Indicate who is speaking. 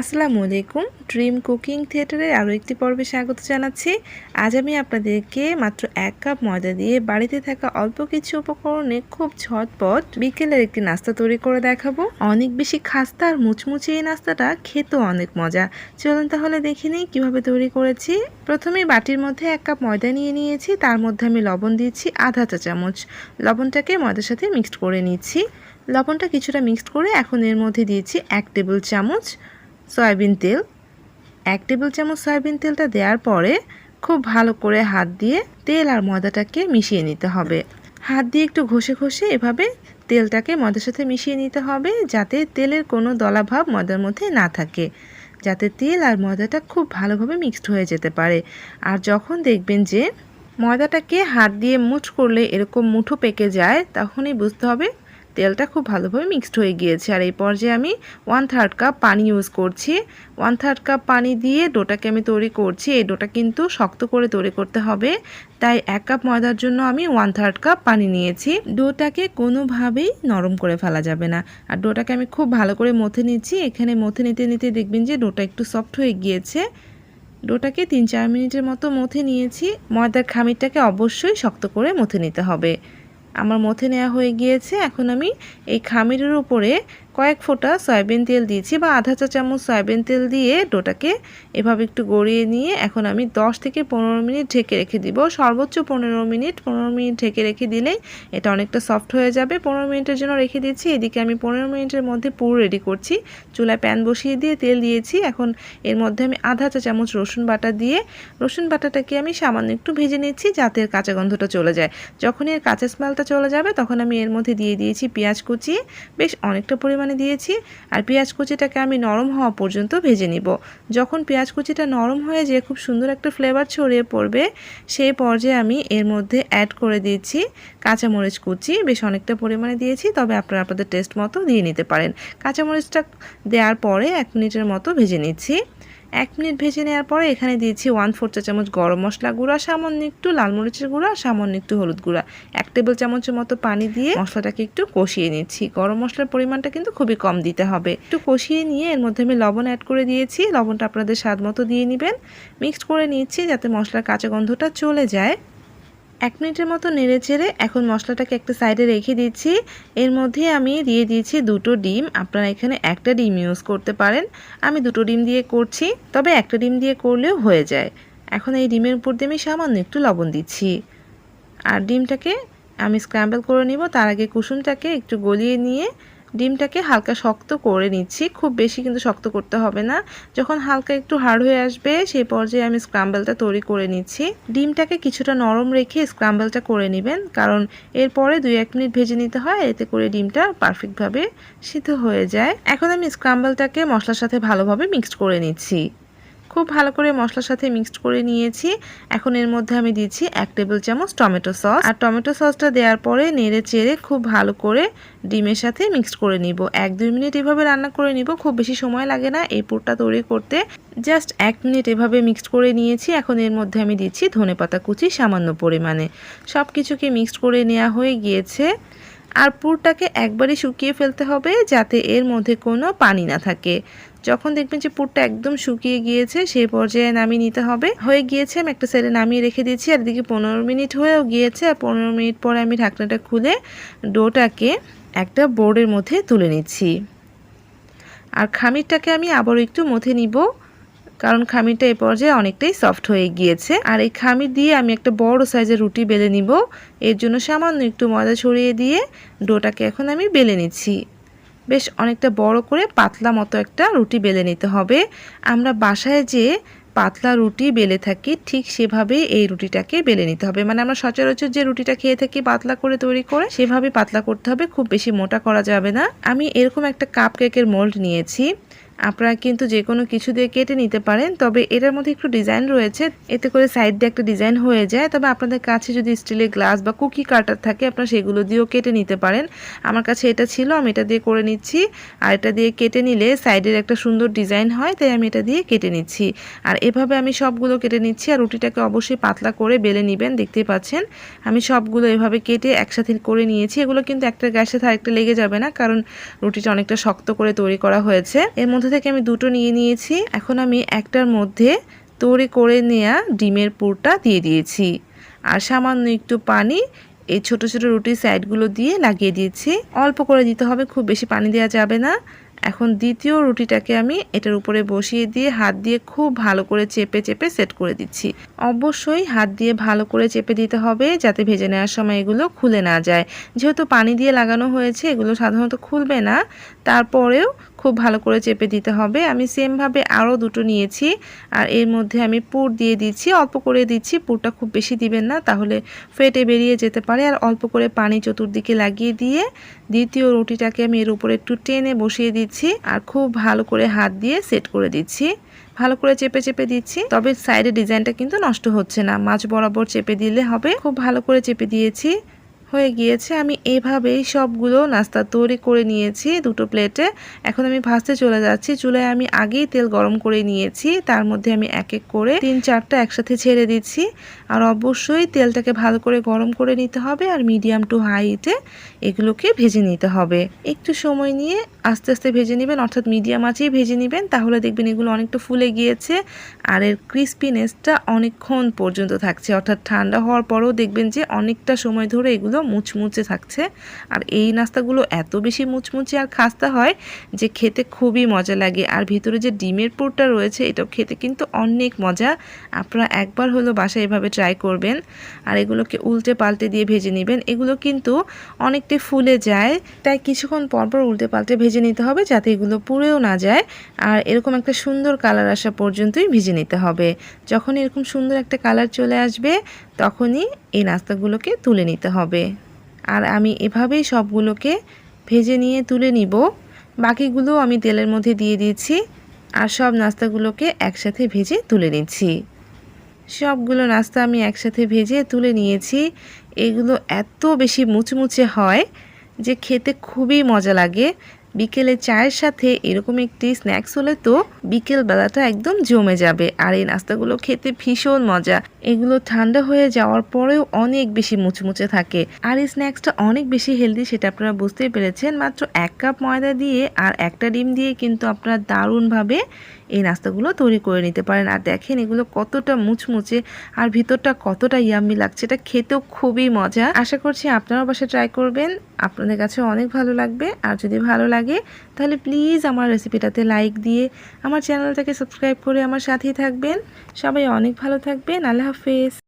Speaker 1: আসসালামু আলাইকুম। Dream cooking থিয়েটারের আরও একটি পর্বে স্বাগত জানাচ্ছি। আজ আমি আপনাদেরকে মাত্র এক কাপ ময়দা দিয়ে বাড়িতে থাকা অল্প কিছু উপকরণে খুব ঝটপট বিকেলের একটি নাস্তা তৈরি করে দেখাবো। অনেক বেশি খাস্তা আর মুচমুচে এই নাস্তাটা খেতেও অনেক মজা। চলুন তাহলে দেখে নিই কীভাবে তৈরি করেছি। প্রথমে বাটির মধ্যে এক কাপ ময়দা নিয়ে নিয়েছি। তার মধ্যে আমি লবণ দিয়েছি আধা চা চামচ। লবণটাকে ময়দার সাথে মিক্সড করে নিচ্ছি। লবণটা কিছুটা মিক্সড করে এখন এর মধ্যে দিয়েছি এক টেবিল চামচ সয়াবিন তেল। এক টেবিল চামচ সয়াবিন তেলটা দেওয়ার পরে খুব ভালো করে হাত দিয়ে তেল আর ময়দাটাকে মিশিয়ে নিতে হবে। হাত দিয়ে একটু ঘষে ঘষে এভাবে তেলটাকে ময়দার সাথে মিশিয়ে নিতে হবে যাতে তেলের কোনো দলাভাব ময়দার মধ্যে না থাকে। যাতে তেল আর ময়দাটা খুব ভালোভাবে মিক্সড হয়ে যেতে পারে। আর যখন দেখবেন যে ময়দাটাকে হাত দিয়ে মুঠ করলে এরকম মুঠো পেকে যায়, তখনই বুঝতে হবে তেলটা খুব ভালোভাবে মিক্সড হয়ে গিয়েছে। আর এই পর্যায়ে আমি ওয়ান থার্ড কাপ পানি ইউজ করছি। ওয়ান থার্ড কাপ পানি দিয়ে ডোটাকে আমি তৈরি করছি। এই ডোটা কিন্তু শক্ত করে তৈরি করতে হবে। তাই এক কাপ ময়দার জন্য আমি ওয়ান থার্ড কাপ পানি নিয়েছি। ডোটাকে কোনোভাবেই নরম করে ফেলা যাবে না। আর ডোটাকে আমি খুব ভালো করে মথে নিচ্ছি। এখানে মথে নিতে নিতে দেখবেন যে ডোটা একটু সফট হয়ে গিয়েছে। ডোটাকে তিন চার মিনিটের মতো মথে নিয়েছি। ময়দার খামিরটাকে অবশ্যই শক্ত করে মথে নিতে হবে। আমার মথে নেওয়া হয়ে গিয়েছে এখন আমি এই খামিরের উপরে কয়েক ফোঁটা সয়াবিন তেল দিয়েছি বা আধা চা চামচ সয়াবিন তেল দিয়ে ডোটাকে এভাবে একটু গড়িয়ে নিয়ে এখন আমি 10 থেকে পনেরো মিনিট ঢেকে রেখে দিব। সর্বোচ্চ পনেরো মিনিট পনেরো মিনিট ঢেকে রেখে দিলেই এটা অনেকটা সফট হয়ে যাবে। পনেরো মিনিটের জন্য রেখে দিয়েছি, এদিকে আমি পনেরো মিনিটের মধ্যে পুরো রেডি করছি। চুলায় প্যান বসিয়ে দিয়ে তেল দিয়েছি। এখন এর মধ্যে আমি আধা চা চামচ রসুন বাটা দিয়ে, রসুন বাটাটাকে আমি সামান্য একটু ভেজে নিচ্ছি যাতে এর কাঁচা গন্ধটা চলে যায়। যখন এর কাঁচা স্মেলটা চলে যাবে, তখন আমি এর মধ্যে দিয়ে দিয়েছি পেঁয়াজ কুচিয়ে বেশ অনেকটা পরিমাণে দিয়েছি আর পেঁয়াজ কুচিটাকে আমি নরম হওয়া পর্যন্ত ভেজে নিব। যখন পেঁয়াজ কুচিটা নরম হয়ে যেয়ে খুব সুন্দর একটা ফ্লেভার ছড়িয়ে পড়বে, সেই পর্যায়ে আমি এর মধ্যে অ্যাড করে দিয়েছি কাঁচামরিচ কুচি। বেশ অনেকটা পরিমাণে দিয়েছি, তবে আপনারা আপনাদের টেস্ট মতো দিয়ে নিতে পারেন। কাঁচামরিচটা দেওয়ার পরে এক মিনিটের মতো ভেজে নিচ্ছি। এক মিনিট ভেজে নেওয়ার পরে এখানে দিয়েছি ওয়ান ফোর চা চামচ গরম মশলা গুঁড়া, সামান্য একটু লাল মরিচের গুঁড়া, সামান্য একটু হলুদ গুঁড়া। এক টেবিল চামচের মতো পানি দিয়ে মশলাটাকে একটু কষিয়ে নিচ্ছি। গরম মশলার পরিমাণটা কিন্তু খুবই কম দিতে হবে। একটু কষিয়ে নিয়ে এর মধ্যে আমি লবণ অ্যাড করে দিয়েছি। লবণটা আপনাদের স্বাদ মতো দিয়ে নেবেন। মিক্সড করে নিচ্ছি যাতে মশলার কাঁচা গন্ধটা চলে যায়। এক মিনিটের মতো নেড়ে চেড়ে এখন মশলাটাকে একটা সাইডে রেখে দিচ্ছি। এর মধ্যে আমি দিয়ে দিয়েছি দুটো ডিম। আপনারা এখানে একটা ডিম ইউজ করতে পারেন। আমি দুটো ডিম দিয়ে করছি, তবে একটা ডিম দিয়ে করলেও হয়ে যায়। এখন এই ডিমের উপর দিয়ে আমি সামান্য একটু লবণ দিচ্ছি। আর ডিমটাকে আমি স্ক্র্যাম্বল করে নিব। তার আগে কুসুমটাকে একটু গলিয়ে নিয়ে ডিমটাকে হালকা শক্ত করে নিচ্ছি। খুব বেশি কিন্তু শক্ত করতে হবে না। যখন হালকা একটু হার্ড হয়ে আসবে, সেই পর্যায়ে আমি স্ক্রাম্বলটা তৈরি করে নিচ্ছি। ডিমটাকে কিছুটা নরম রেখে স্ক্রাম্বলটা করে নেবেন, কারণ এরপরে দুই এক মিনিট ভেজে নিতে হয়, এতে করে ডিমটা পারফেক্টভাবে সিদ্ধ হয়ে যায়। এখন আমি স্ক্রাম্বলটাকে মশলার সাথে ভালোভাবে মিক্সড করে নিচ্ছি। খুব ভালো করে মশলার সাথে মিক্সড করে নিয়েছি। এখন এর মধ্যে আমি দিচ্ছি এক টেবিল চামচ টমেটো সস আর টমেটো সসটা দেওয়ার পরে নেড়ে চেড়ে খুব ভালো করে ডিমের সাথে মিক্সড করে নিব। এক দুই মিনিট এভাবে রান্না করে নিব, খুব বেশি সময় লাগে না এই পুরটা তৈরি করতে। জাস্ট এক মিনিট এভাবে মিক্সড করে নিয়েছি। এখন এর মধ্যে আমি দিচ্ছি ধনে পাতা কুচি সামান্য পরিমাণে। সব কিছুকে মিক্সড করে নেওয়া হয়ে গিয়েছে। আর পুরটাকে একবারই শুকিয়ে ফেলতে হবে যাতে এর মধ্যে কোনো পানি না থাকে। যখন দেখবেন যে পুরটা একদম শুকিয়ে গিয়েছে সেই পর্যায়ে নামিয়ে নিতে হবে। হয়ে গিয়েছে, আমি একটা সাইডে নামিয়ে রেখে দিয়েছি আর এদিকে পনেরো মিনিট হয়েও গিয়েছে। আর পনেরো মিনিট পরে আমি ঢাকনাটা খুলে ডোটাকে একটা বোর্ডের মধ্যে তুলে নিচ্ছি। আর খামিরটাকে আমি আবারও একটু মথে নিব। কারণ খামিরটা এ পর্যায়ে অনেকটাই সফট হয়ে গিয়েছে। আর এই খামির দিয়ে আমি একটা বড় সাইজের রুটি বেলে নিব। এর জন্য সামান্য একটু ময়দা ছড়িয়ে দিয়ে ডোটাকে এখন আমি বেলে নিচ্ছি। বেশ অনেকটা বড় করে পাতলা মতো একটা রুটি বেলে নিতে হবে। আমরা বাসায় যে পাতলা রুটি বেলে থাকি, ঠিক সেভাবে এই রুটিটাকে বেলে নিতে হবে। মানে আমরা সচরাচর যে রুটিটা খেয়ে থাকি পাতলা করে তৈরি করে, সেভাবে পাতলা করতে হবে, খুব বেশি মোটা করা যাবে না। আমি এরকম একটা কাপ কেকের মোল্ড নিয়েছি। আপনারা কিন্তু যে কোনো কিছু দিয়ে কেটে নিতে পারেন, তবে এটার মধ্যে একটু ডিজাইন রয়েছে। এতে করে সাইড দিয়ে একটা ডিজাইন হয়ে যায়। তবে আপনাদের কাছে যদি স্টিলের গ্লাস বা কুকি কাটার থাকে, আপনারা সেগুলো দিয়েও কেটে নিতে পারেন। আমার কাছে এটা ছিল, আমি এটা দিয়ে করে নিচ্ছি। আর এটা দিয়ে কেটে নিলে সাইডের একটা সুন্দর ডিজাইন হয়, তাই আমি এটা দিয়ে কেটে নিচ্ছি। আর এভাবে আমি সবগুলো কেটে নিচ্ছি, আর রুটিটাকে অবশ্যই পাতলা করে বেলে নেবেন, দেখতেই পাচ্ছেন। আমি সবগুলো এভাবে কেটে একসাথে করে নিয়েছি। এগুলো কিন্তু একটা গ্যাসের সাথে আরেকটা লেগে যাবে না, কারণ রুটিটা অনেকটা শক্ত করে তৈরি করা হয়েছে। এর মধ্যে থেকে আমি দুটো নিয়ে নিয়েছি। এখন আমি একটার মধ্যে তৈরি করে নেওয়া ডিমের পুরটা দিয়ে দিয়েছি। আর সামান্য একটু পানি এই ছোট ছোট রুটির সাইডগুলো দিয়ে লাগিয়ে দিয়েছি। অল্প করে দিতে হবে, খুব বেশি পানি দেওয়া যাবে না। এখন দ্বিতীয় রুটিটাকে আমি এটার উপরে বসিয়ে দিয়ে হাত দিয়ে খুব ভালো করে চেপে চেপে সেট করে দিচ্ছি। অবশ্যই হাত দিয়ে ভালো করে চেপে দিতে হবে যাতে ভেজে নেওয়ার সময় এগুলো খুলে না যায়। যেহেতু পানি দিয়ে লাগানো হয়েছে, এগুলো সাধারণত খুলবে না। তারপরেও খুব ভালো করে চেপে দিতে হবে। আমি সেমভাবে আরও দুটো নিয়েছি আর এর মধ্যে আমি পুর দিয়ে দিচ্ছি। অল্প করে দিচ্ছি, পুরটা খুব বেশি দিবেন না, তাহলে ফেটে বেরিয়ে যেতে পারে। আর অল্প করে পানি চতুর্দিকে লাগিয়ে দিয়ে দ্বিতীয় রুটিটাকে আমি এর উপরে একটু টেনে বসিয়ে দিচ্ছি আর খুব ভালো করে হাত দিয়ে সেট করে দিচ্ছি। ভালো করে চেপে চেপে দিচ্ছি, তবে সাইডে ডিজাইনটা কিন্তু নষ্ট হচ্ছে না। মাছ বরাবর চেপে দিলে হবে। খুব ভালো করে চেপে দিয়েছি। হয়ে গিয়েছে। আমি এভাবেই সবগুলো নাস্তা তৈরি করে নিয়েছি দুটো প্লেটে। এখন আমি ভাজতে চলে যাচ্ছি। চুলায় আমি আগেই তেল গরম করে নিয়েছি। তার মধ্যে আমি এক এক করে তিন চারটা একসাথে ছেড়ে দিচ্ছি। আর অবশ্যই তেলটাকে ভালো করে গরম করে নিতে হবে আর মিডিয়াম টু হাইটে এগুলোকে ভেজে নিতে হবে। একটু সময় নিয়ে আস্তে আস্তে ভেজে নেবেন, অর্থাৎ মিডিয়াম আঁচেই ভেজে নেবেন। তাহলে দেখবেন এগুলো অনেকটা ফুলে গিয়েছে আর এর ক্রিস্পিনেসটা অনেকক্ষণ পর্যন্ত থাকছে। অর্থাৎ ঠান্ডা হওয়ার পরেও দেখবেন যে অনেকটা সময় ধরে এগুলো মুচমুচে থাকছে। আর এই নাস্তাগুলো এত বেশি মুচমুচে আর খাস্তা হয় যে খেতে খুবই মজা লাগে। আর ভিতরে যে ডিমের পুরটা রয়েছে, এটাও খেতে কিন্তু অনেক মজা। আপনারা একবার হলো বাসায় এভাবে ট্রাই করবেন। আর এগুলোকে উল্টে পাল্টে দিয়ে ভেজে নেবেন। এগুলো কিন্তু অনেকটাই ফুলে যায়। তাই কিছুক্ষণ পরপর উল্টে পাল্টে ভেজে নিতে হবে যাতে এগুলো পুড়েও না যায়। আর এরকম একটা সুন্দর কালার আসা পর্যন্তই ভেজে নিতে হবে। যখন এরকম সুন্দর একটা কালার চলে আসবে, তখনই এই নাস্তাগুলোকে তুলে নিতে হবে। আর আমি এভাবেই সবগুলোকে ভেজে নিয়ে তুলে নিব। বাকিগুলো আমি তেলের মধ্যে দিয়ে দিয়েছি আর সব নাস্তাগুলোকে একসাথে ভেজে তুলে নিচ্ছি। সবগুলো নাস্তা আমি একসাথে ভেজে তুলে নিয়েছি। এগুলো এত বেশি মুচমুচে হয় যে খেতে খুবই মজা লাগে। বিকেলে চায়ের সাথে এরকম একটি স্ন্যাক্স হলে তো বিকেল বেলাটা একদম জমে যাবে। আর এই নাস্তাগুলো খেতে ভীষণ মজা। এগুলো ঠান্ডা হয়ে যাওয়ার পরেও অনেক বেশি মুচমুচে থাকে। আর এই স্ন্যাক্সটা অনেক বেশি হেলদি সেটা আপনারা বুঝতেই পেরেছেন। মাত্র এক কাপ ময়দা দিয়ে আর একটা ডিম দিয়ে কিন্তু আপনারা দারুণভাবে এই নাস্তাগুলো তৈরি করে নিতে পারেন। আর দেখেন এগুলো কতটা মুচমুচে আর ভিতরটা কতটা ইয়াম্মি লাগছে। এটা খেতেও খুবই মজা। আশা করছি আপনারাও বাসা ট্রাই করবেন। আপনাদের কাছে অনেক ভালো লাগবে। আর যদি ভালো লাগে, তাহলে প্লিজ আমার রেসিপিটাতে লাইক দিয়ে আমার চ্যানেলটাকে সাবস্ক্রাইব করে আমার সাথেই থাকবেন। সবাই অনেক ভালো থাকবেন। আল্লাহ হাফেজ।